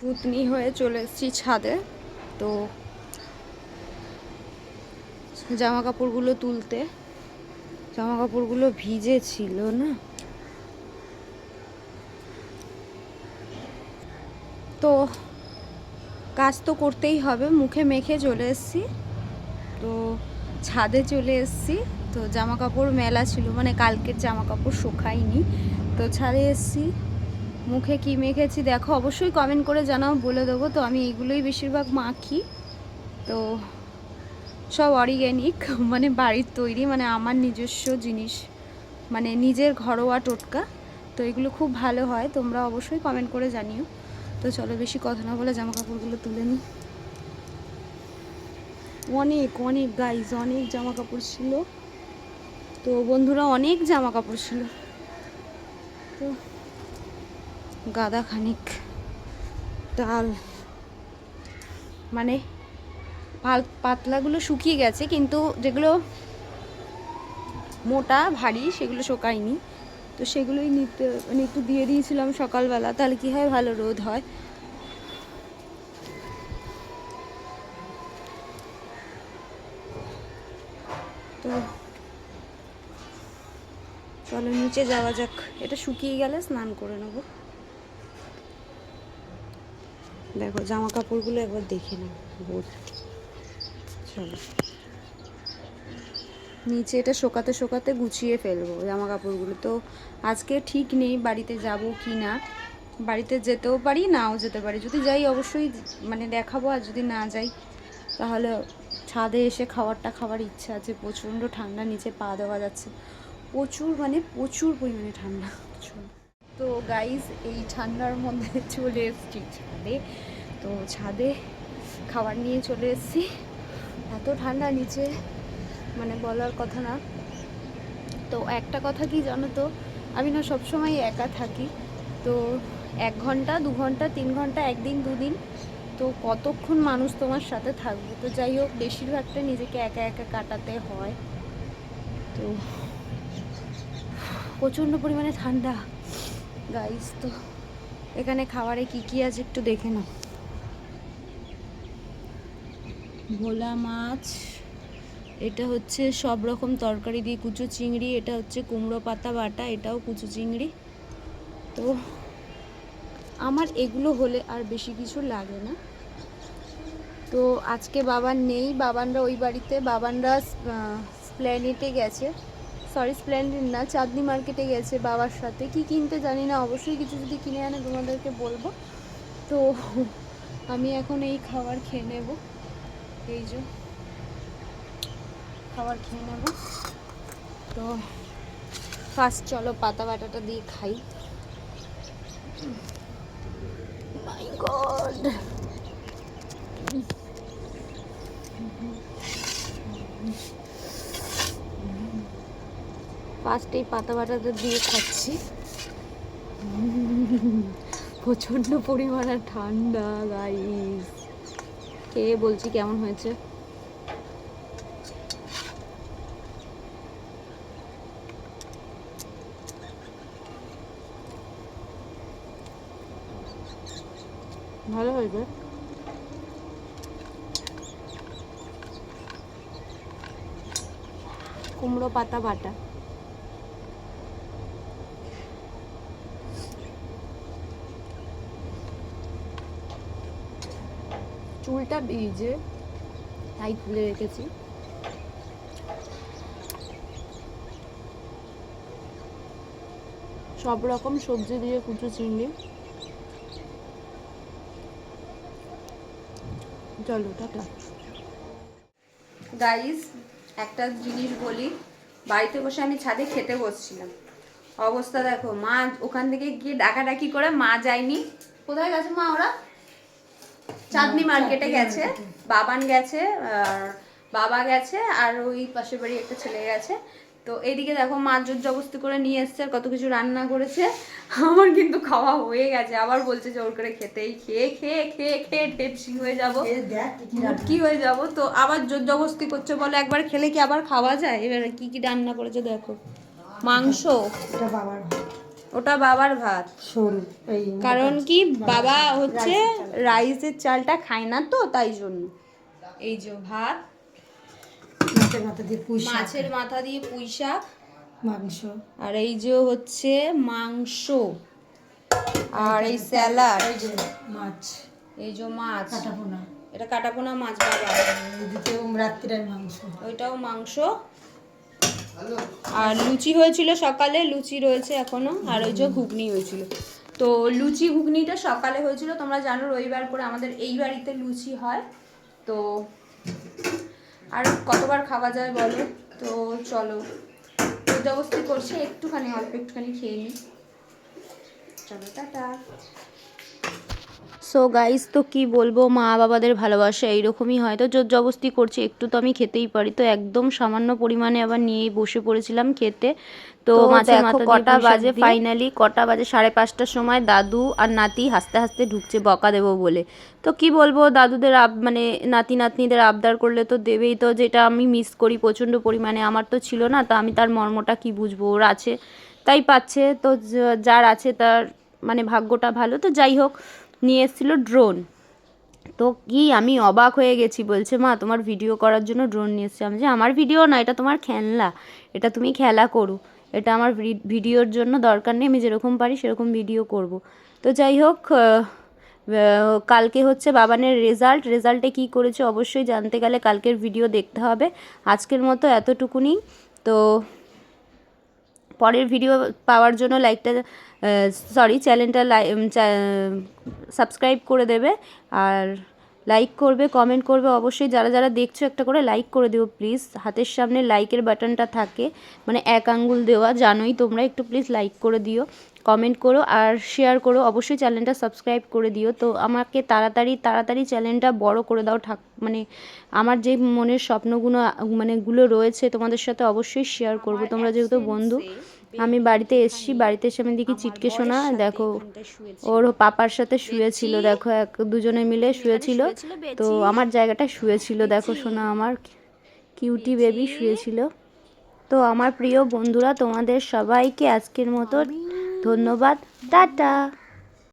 পুতনি হয়ে চলে এসেছি ছাদে। তো জামা কাপড়গুলো তুলতে। জামা কাপড়গুলো ভিজে ছিল না? তো কাজ তো করতেই হবে, মুখে মেখে চলে এসেছি। তো ছাদে চলে এসেছি। তো জামা কাপড় মেলা ছিল মানে কালকের জামা কাপড় শুকায়নি। তো ছাদে এসেছি। মুখে কি মেখেছি দেখো, অবশ্যই কমেন্ট করে জানাও, বলে দেবো। তো আমি এগুলোই বেশিরভাগ মাখি। তো সব অর্গ্যানিক মানে বাড়ির তৈরি মানে আমার নিজস্ব জিনিস মানে নিজের ঘরোয়া টোটকা। তো এগুলো খুব ভালো হয়, তোমরা অবশ্যই কমেন্ট করে জানিও। তো চলো বেশি কথা না বলে জামা কাপড়গুলো তুলে নিই। অনেক অনেক গাইজ অনেক জামা কাপড় ছিল। তো বন্ধুরা, অনেক জামা কাপড় ছিল। তো গাদা খানিক ডাল। মানে পাতলাগুলো শুকিয়ে গেছে, কিন্তু যেগুলো মোটা, ভারী, সেগুলো শোকায়নি। তো সেগুলোই নিতে মানে একটু দিয়ে দিয়েছিলাম সকালবেলা, তাহলে কি হয়? ভালো রোদ হয়। তো চলো নিচে যাওয়া যাক। এটা শুকিয়ে গেলে স্নান করে নেব। দেখো জামা কাপড়গুলো একবার দেখে নাও ভর্তি চলো। নিচে এটা শোকাতে শোকাতে গুছিয়ে ফেলব জামা কাপড়গুলো তো আজকে ঠিক নেই বাড়িতে যাব কি না। বাড়িতে যেতেও পারি, নাও যেতে পারি। যদি যাই অবশ্যই মানে দেখাবো, আর যদি না যাই, তাহলে ছাদে এসে খাবারটা খাওয়ার ইচ্ছা আছে। প্রচণ্ড ঠান্ডা, নিচে পা দেওয়া যাচ্ছে। প্রচুর মানে প্রচুর পরিমাণে ঠান্ডা। প্রচুর। তো গাইজ এই ঠান্ডার মধ্যে চলে এসেছি ছাদে। তো ছাদে খাবার নিয়ে চলে এসেছি। এত ঠান্ডা নিচে মানে বলার কথা না। তো একটা কথা কি জানো তো? আমি না সবসময় একা থাকি। তো এক ঘণ্টা, দু ঘণ্টা, তিন ঘণ্টা, একদিন, দুদিন, তো কতক্ষণ মানুষ তোমার সাথে থাকবে? তো যাই হোক, বেশিরভাগটা নিজেকে একা একা কাটাতে হয়। তো প্রচণ্ড পরিমাণে ঠান্ডা। গাইস তো এখানে খাবারে কি কি আছে একটু দেখে নাও। ভোলা মাছ এটা হচ্ছে সব রকম তরকারি দিয়ে কুচো চিংড়ি এটা হচ্ছে কুমড়ো পাতা বাটা এটাও কুচো চিংড়ি। তো আমার এগুলো হলে আর বেশি কিছু লাগে না। তো আজকে বাবান নেই বাবানরা ওই বাড়িতে বাবানরা স্প্ল্যানেটে গেছে। সরি স্প্লেন্ডেড না। চাঁদনি মার্কেটে গেছে বাবার সাথে। কি কিনতে জানি না। অবশ্যই কিছু যদি কিনে আনে তোমাদেরকে বলব। তো আমি এখন এই খাবার খেয়ে নেব। এই যে খাবার খেয়ে নেব। তো ফার্স্ট চলো পাতা বাটাটা দিয়ে খাই। মাই গড ফার্স্ট এই পাতা বাটাটা দিয়ে খাচ্ছি। প্রচণ্ড পরিমাণে ঠান্ডা গাইস কে বলছি, কেমন হয়েছে? ভালো হয়েছে? কুমড়ো পাতা বাটা। চুলটা ভিজে তাই খুলে রেখেছি। সব রকম সবজি দিয়ে কুচো চিংড়ি। চলো টাটা। গাইস একটা জিনিস বলি বাড়িতে বসে আমি ছাদে খেতে বসছিলাম। অবস্থা দেখো মা ওখান থেকে গিয়ে ডাকাডাকি করে মা যায়নি। কোথায় গেছে মা ওরা? চাঁদনি মার্কেটে গেছে বাবান গেছে আর বাবা গেছে আর ওই পাশের বাড়ি একটা ছেলে গেছে। তো এইদিকে দেখো মা জোর জবস্তি করে নিয়ে এসছে কত কিছু রান্না করেছে। আমার কিন্তু খাওয়া হয়ে গেছে। আবার বলছে জোর করে খেতেই খেয়ে খেয়ে খেয়ে খেয়ে টেপসি হয়ে যাব। কি হয়ে যাব। তো আবার জোর জবস্তি করছে বলে একবার খেলে কি আবার খাওয়া যায়? এবার কি কি রান্না করেছে দেখো। মাংস। এটা বাবার। ওটা বাবার ভাত। সরু কারণ কি বাবা হচ্ছে রাইসের চালটা খায় না তো তাই জন্য। এই যে ভাত মাছের মাথা দিয়ে পুঁই মাছের মাথা দিয়ে পুঁই শাক। মাংস। আর এই যে হচ্ছে মাংস। আর এই স্যালাড। এই যে মাছ। এই যে মাছ। কাটা পোনা এটা কাটাপোনা মাছ বাবা। রাত্রির মাংস। ওইটাও মাংস। আর লুচি হয়েছিল সকালে, লুচি রয়েছে এখনও, আর ওই যে ঘুগনি হয়েছিল। তো লুচি ঘুগনিটা সকালে হয়েছিল, তোমরা জানো রবিবার করে আমাদের এই বাড়িতে লুচি হয়। তো আর কতবার খাওয়া যায় বলো? তো চলো জবস্তি করছে, একটুখানি, অল্প একটুখানি খেয়ে নিই। চলো, টাটা। সো গাইস তো কি বলব? মা বাবাদের ভালোবাসা এইরকমই হয়। তো জোর জবস্তি করছি একটু তো আমি খেতেই পারি। তো একদম সামান্য পরিমাণে আবার নিয়েই বসে পড়েছিলাম খেতে। তো মাছের মাথা কটা বাজে ফাইনালি কটা বাজে সাড়ে পাঁচটার সময় দাদু আর নাতি হাসতে হাসতে ঢুকছে বকা দেবো বলে। তো কি বলব দাদুদের আব মানে নাতি নাতনিদের আবদার করলে তো দেবেই। তো যেটা আমি মিস করি প্রচণ্ড পরিমাণে আমার তো ছিল না তা আমি তার মর্মটা কি বুঝব? ওর আছে তাই পাচ্ছে। তো যার আছে তার মানে ভাগ্যটা ভালো। তো যাই হোক নিয়ে এসেছিল ড্রোন তো কি আমি অবাক হয়ে গেছি, বলছে, মা, তোমার ভিডিও করার জন্য ড্রোন নিয়ে এসেছি। আমি যে আমার ভিডিও না, এটা তোমার খেলনা। এটা তুমি খেলা করো। এটা আমার ভিডিওর জন্য দরকার নেই, আমি যেরকম পারি সেরকম ভিডিও করব। তো যাই হোক কালকে হচ্ছে বাবানের রেজাল্ট রেজাল্টে কি করেছে অবশ্যই জানতে গেলে কালকের ভিডিও দেখতে হবে। আজকের মতো এতটুকুনি। তো পরের ভিডিও পাওয়ার জন্য লাইকটা সরি চ্যানেলটা সাবস্ক্রাইব করে দেবে। আর লাইক করবে কমেন্ট করবে, অবশ্যই যারা যারা দেখছ একটা করে লাইক করে দিও প্লিজ হাতের সামনে লাইকের বাটনটা থাকে। মানে এক আঙ্গুল দেওয়া, জানোই তোমরা, একটু প্লিজ লাইক করে দিও। কমেন্ট করো আর শেয়ার করো। অবশ্যই চ্যানেলটা সাবস্ক্রাইব করে দিও। তো আমাকে তাড়াতাড়ি তাড়াতাড়ি চ্যানেলটা বড় করে দাও ঠাক মানে আমার যে মনের স্বপ্নগুলো মানে গুলো রয়েছে তোমাদের সাথে অবশ্যই শেয়ার করব। তোমরা যেহেতু বন্ধু আমি বাড়িতে এসছি বাড়িতে এসে আমি দেখি চিটকে শোনা দেখো ওর পাপার সাথে শুয়েছিল দেখো এক দুজনে মিলে শুয়েছিল। তো আমার জায়গাটা শুয়েছিল দেখো শোনা আমার কিউটি বেবি শুয়েছিল। তো আমার প্রিয় বন্ধুরা তোমাদের সবাইকে আজকের মতো ধন্যবাদ টাটা।